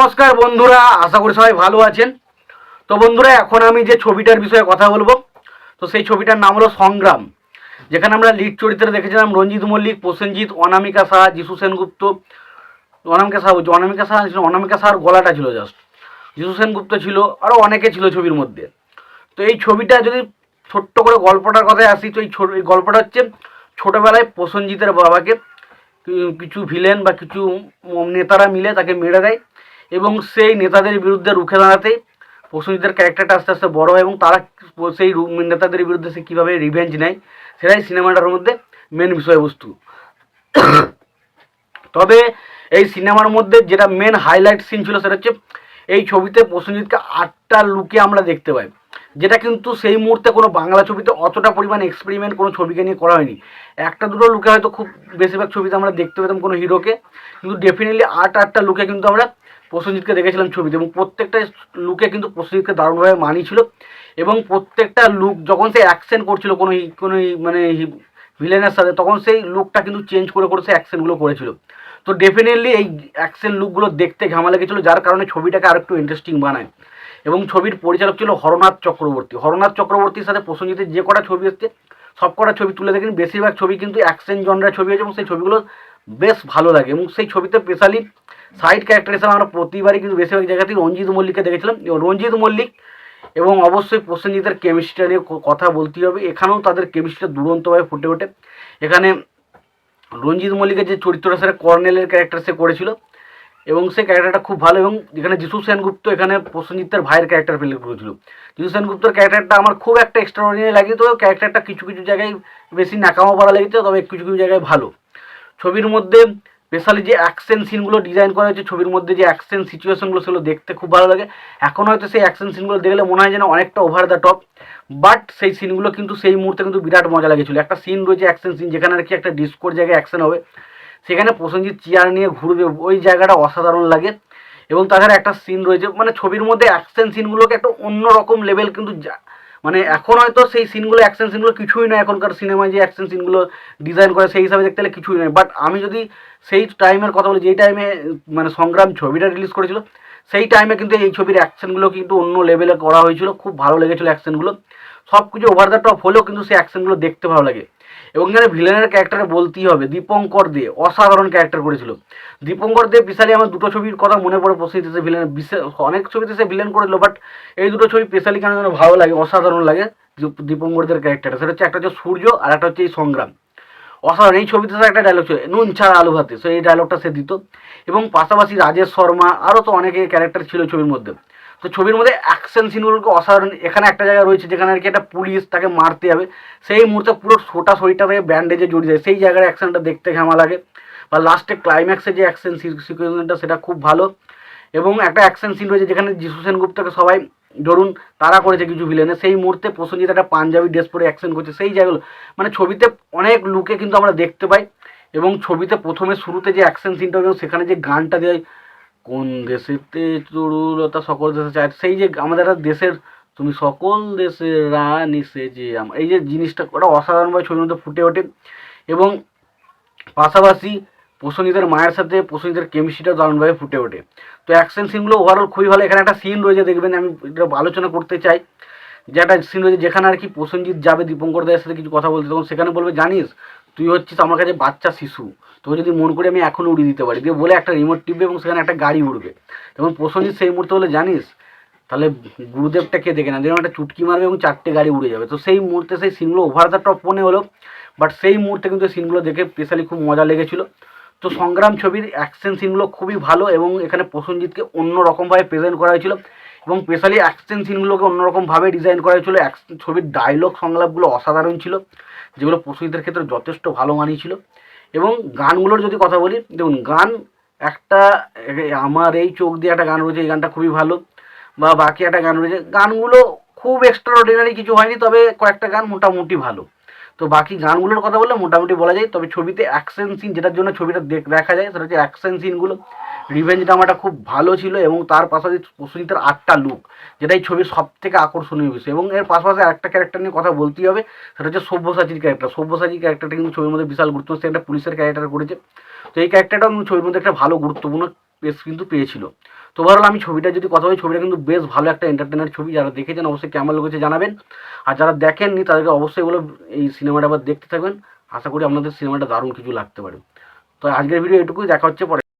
নমস্কার বন্ধুরা, আশা করি সবাই ভালো আছেন। তো বন্ধুরা, এখন আমি যে ছবিটার বিষয়ে কথা বলব, তো সেই ছবিটার নাম হলো সংগ্রাম। যেখানে আমরা লিড চরিত্রে দেখেছিলাম রঞ্জিত মল্লিক, প্রসেনজিৎ, অনামিকা সাহা, যিশু সেনগুপ্ত। অনামিকা সাহা বলছি, অনামিকা সাহা ছিল, অনামিকা সাহার গলাটা ছিল জাস্ট যিশু সেনগুপ্ত ছিল আরও অনেকে ছিল ছবির মধ্যে। তো এই ছবিটা যদি ছোট্ট করে গল্পটার কথায় আসি, তো এই ছোট এই গল্পটা হচ্ছে ছোটোবেলায় প্রসেনজিতের বাবাকে কিছু ভিলেন বা কিছু নেতারা মিলে তাকে মেরে দেয়। এবং সেই নেতাদের বিরুদ্ধে রুখে দাঁড়াতে প্রসেনজিতের ক্যারেক্টারটা আস্তে আস্তে বড় হয় এবং তারা সেই নেতাদের বিরুদ্ধে সে কীভাবে রিভেঞ্জ নেয়, সেটাই সিনেমাটার মধ্যে মেন বিষয়বস্তু। তবে এই সিনেমার মধ্যে যেটা মেন হাইলাইট সিন ছিল সেটা হচ্ছে এই ছবিতে প্রসেনজিৎকে আটটা লুকে আমরা দেখতে পাই। যেটা কিন্তু সেই মুহূর্তে কোনো বাংলা ছবিতে অতটা পরিমাণ এক্সপেরিমেন্ট কোনো ছবিকে নিয়ে করা হয়নি। একটা দুটো লুকে হয়তো খুব বেশিরভাগ ছবিতে আমরা দেখতে পেতাম কোনো হিরোকে, কিন্তু ডেফিনেটলি আট আটটা লুকে কিন্তু আমরা প্রসেনজিৎকে দেখেছিলাম ছবিতে এবং প্রত্যেকটা লুকে কিন্তু প্রসেনজিৎকে দারুণভাবে মানিয়েছিল এবং প্রত্যেকটা লুক যখন সে অ্যাকশন করছিল কোনো কোনো মানে ভিলেনের সাথে, তখন সেই লুকটা কিন্তু চেঞ্জ করে করে সে অ্যাকশনগুলো করেছিল। তো ডেফিনেটলি এই অ্যাকশন লুকগুলো দেখতে ঘামা লেগেছিলো যার কারণে ছবিটাকে আর একটু ইন্টারেস্টিং বানায়। এবং ছবির পরিচালক ছিল হরনাথ চক্রবর্তী। হরনাথ চক্রবর্তীর সাথে প্রসেনজিতের যে কটা ছবি এসছে, সব কটা ছবি তুলে দেখেন। বেশিরভাগ ছবি কিন্তু অ্যাকশন জনরা ছবি হয়েছে এবং সেই ছবিগুলো বেশ ভালো লাগে এবং সেই ছবিতে স্পেশালি সাইড ক্যারেক্টার হিসেবে আমরা প্রতিবারই কিন্তু বেশিরভাগ জায়গাতেই রঞ্জিত মল্লিককে দেখেছিলাম। এবং রঞ্জিত মল্লিক এবং অবশ্যই প্রসেনজিতের কেমিস্ট্রিটা নিয়ে কথা বলতেই হবে। এখানেও তাদের কেমিস্ট্রিটা দুরন্তভাবে ফুটে ওঠে। এখানে রঞ্জিত মল্লিকের যে চরিত্রটা, সেটা কর্নেলের ক্যারেক্টার সে করেছিল। এবং সেই ক্যারেক্টারটা খুব ভালো এবং যেখানে যিশু সেনগুপ্ত এখানে প্রসেনজিতের ভাইয়ের ক্যারেক্টার প্লে করেছিল। যিশু সেনগুপ্তর ক্যারেক্টারটা আমার খুব একটা এক্সট্রাঅর্ডিনারি লাগে তো ক্যারেক্টারটা কিছু কিছু জায়গায় বেশি নাকামো পাড়া লেগেছে, তবে কিছু কিছু জায়গায় ভালো। ছবির মধ্যে স্পেশালি যে অ্যাকশন সিনগুলো ডিজাইন করা হয়েছে, ছবির মধ্যে যে অ্যাকশন সিচুয়েশনগুলো সেগুলো দেখতে খুব ভালো লাগে। এখন হয়তো সেই অ্যাকশন সিনগুলো দেখলে মনে হয় যেন অনেকটা ওভার দ্য টপ বাট সেই সিনগুলো কিন্তু সেই মুহূর্তে কিন্তু বিরাট মজা লেগেছিলো। একটা সিন রয়েছে অ্যাকশন সিন যেখানে আর কি একটা ডিস্কোর জায়গায় অ্যাকশন হবে। সেখানে প্রসেনজিৎ চেয়ার নিয়ে ঘুরবে, ওই জায়গাটা অসাধারণ লাগে। এবং তাছাড়া একটা সিন রয়েছে মানে ছবির মধ্যে অ্যাকশন সিনগুলোকে একটা অন্য রকম লেভেল কিন্তু যা- মানে এখন হয়তো সেই সিনগুলো অ্যাকশন সিনগুলো কিছুই নয়, এখনকার সিনেমায় যে অ্যাকশন সিনগুলো ডিজাইন করে, সেই হিসাবে দেখতে গেলে কিছুই নয়। বাট আমি যদি সেই টাইমের কথা বলি, যেই টাইমে মানে সংগ্রাম ছবিটা রিলিজ করেছিল, সেই টাইমে কিন্তু এই ছবির অ্যাকশনগুলো কিন্তু অন্য লেভেলে করা হয়েছিল। খুব ভালো লেগেছিলো অ্যাকশনগুলো সব কিছু ওভার দ্য টপ হলেও কিন্তু সেই অ্যাকশনগুলো দেখতে ভালো লাগে। এবং এখানে ভিলেনের ক্যারেক্টারে বলতেই হবে, দীপঙ্কর দে, অসাধারণ ক্যারেক্টার করেছিল। দীপঙ্কর দে বিশালি আমার দুটো ছবির কথা মনে পড়ে সে ভিলেন বিশেষ অনেক ছবিতে সে ভিলেন করেছিল বাট এই দুটো ছবি স্পেশালি কেন যেন ভালো লাগে, অসাধারণ লাগে দীপ- দীপঙ্করদের ক্যারেক্টারটা সেটা হচ্ছে একটা হচ্ছে সূর্য আর একটা হচ্ছে এই সংগ্রাম। অসাধারণ, এই ছবিতে তো একটা ডায়লগ ছিল, নুন ছাড়া আলু ভাতে সো এই ডায়লগটা সে দিত। এবং পাশাপাশি রাজেশ শর্মা আরও তো অনেকে ক্যারেক্টার ছিল ছবির মধ্যে। তো ছবির মধ্যে অ্যাকশন সিনগুলোকে অসাধারণ, এখানে একটা জায়গা রয়েছে যেখানে আর কি একটা পুলিশ তাকে মারতে যাবে। সেই মুহূর্তে পুরো ছোটা শরীরটা থেকে ব্যান্ডেজে জড়িয়ে যায়। সেই জায়গার অ্যাকশনটা দেখতে ঘামা লাগে। বা লাস্টে ক্লাইম্যাক্সে যে অ্যাকশন সিকুয়েন্সটা সেটা খুব ভালো। এবং একটা অ্যাকশন সিন রয়েছে যেখানে যিশু সেনগুপ্তকে সবাই ধরুন তারা করেছে কিছু ভিলেনে সেই মুহূর্তে প্রসেনজিৎ একটা পাঞ্জাবি ড্রেস পরে অ্যাকশন করছে। সেই জায়গাগুলো মানে ছবিতে অনেক লুকে কিন্তু আমরা দেখতে পাই। এবং ছবিতে প্রথমে শুরুতে যে অ্যাকশন সিনটা এবং সেখানে যে গানটা দেয় কোন দেশেতে তরুলতা সকল দেশে চায় সেই যে আমাদের একটা দেশের, তুমি সকল দেশের রানী সে যে আম- এই যে জিনিসটা ওটা অসাধারণভাবে ছবির মধ্যে ফুটে ওঠে। এবং পাশাপাশি প্রসেনজিতের মায়ের সাথে প্রসেনজিতের কেমিস্ট্রিটা দারুণভাবে ফুটে ওঠে। তো অ্যাকশন সিনগুলো ওভারঅল খুবই ভালো। এখানে একটা সিন রয়েছে, দেখবেন আমি এটা আলোচনা করতে চাই। যে একটা সিন রয়েছে যেখানে আর কি প্রসেনজিৎ যাবে, দীপঙ্কর দায়ের সাথে কিছু কথা বলতে। তখন সেখানে বলবে, জানিস তুই হচ্ছিস আমার কাছে বাচ্চা শিশু। তোকে যদি মন করে আমি এখনও উড়িয়ে দিতে পারি। দিয়ে বলে একটা রিমোট টিপবে এবং সেখানে একটা গাড়ি উড়বে। তখন প্রসেনজিৎ সেই মুহূর্তে বলে, জানিস, তাহলে গুরুদেবটা কে দেখে না যেরকম একটা চুটকি মারবে এবং চারটে গাড়ি উড়ে যাবে। তো সেই মুহূর্তে সেই সিনগুলো ওভার দ্য টপ মনে হলো বাট সেই মুহূর্তে কিন্তু সিনগুলো দেখে স্পেশালি খুব মজা লেগেছিলো। তো সংগ্রাম ছবির অ্যাকশন সিনগুলো খুবই ভালো এবং এখানে প্রসেনজিৎকে অন্য রকমভাবে প্রেজেন্ট করা হয়েছিল এবং স্পেশালি অ্যাকশন সিনগুলোকে অন্যরকমভাবে ডিজাইন করা হয়েছিল। ছবির ডায়লগ সংলাপগুলো অসাধারণ ছিল। যেগুলো প্রসেনজিতের ক্ষেত্রে যথেষ্ট ভালো মানিয়েছিল এবং গানগুলোর যদি কথা বলি, দেখুন, গান একটা, আমার এই চোখ দিয়ে একটা গান রয়েছে, এই গানটা খুবই ভালো, বা বাকি একটা গান রয়েছে, গানগুলো খুব এক্সট্রা অর্ডিনারি কিছু হয়নি, তবে কয়েকটা গান মোটামুটি ভালো। তো বাকি গানগুলোর কথা বললে মোটামুটি বলা যায়, তবে ছবিতে অ্যাকশন সিন যেটার জন্য ছবিটা দেখা যায়, সেটা হচ্ছে অ্যাকশন সিনগুলো রিভেঞ্জ ড্রামাটা খুব ভালো ছিল এবং তার পাশাপাশি প্রসেনজিতের আটটা লুক যেটাই ছবির সব থেকে আকর্ষণীয় বিষয়। এবং এর পাশাপাশি আরেকটা ক্যারেক্টার নিয়ে কথা বলতেই হবে, সেটা হচ্ছে সব্যসাচীর ক্যারেক্টার সব্যসাচীর ক্যারেক্টারটা কিন্তু ছবির মধ্যে বিশাল গুরুত্ব, সে একটা পুলিশের ক্যারেক্টার করেছে। তো এই ক্যারেক্টারটাও কিন্তু ছবির মধ্যে একটা ভালো গুরুত্বপূর্ণ প্লেস কিন্তু পেয়েছিল। তো ওভারঅল আমি ছবিটা যদি কথা বলি, ছবিটা কিন্তু বেশ ভালো একটা এন্টারটেনার ছবি। যারা দেখেছেন অবশ্যই কেমন লেগেছে জানাবেন। আর যারা দেখেননি, তাদেরকে অবশ্যই এগুলো, এই সিনেমাটা আবার দেখতে থাকবেন আশা করি আপনাদের সিনেমাটা দারুণ কিছু লাগতে পারে। তো আজকের ভিডিও এটুকুই, দেখা হচ্ছে পরে।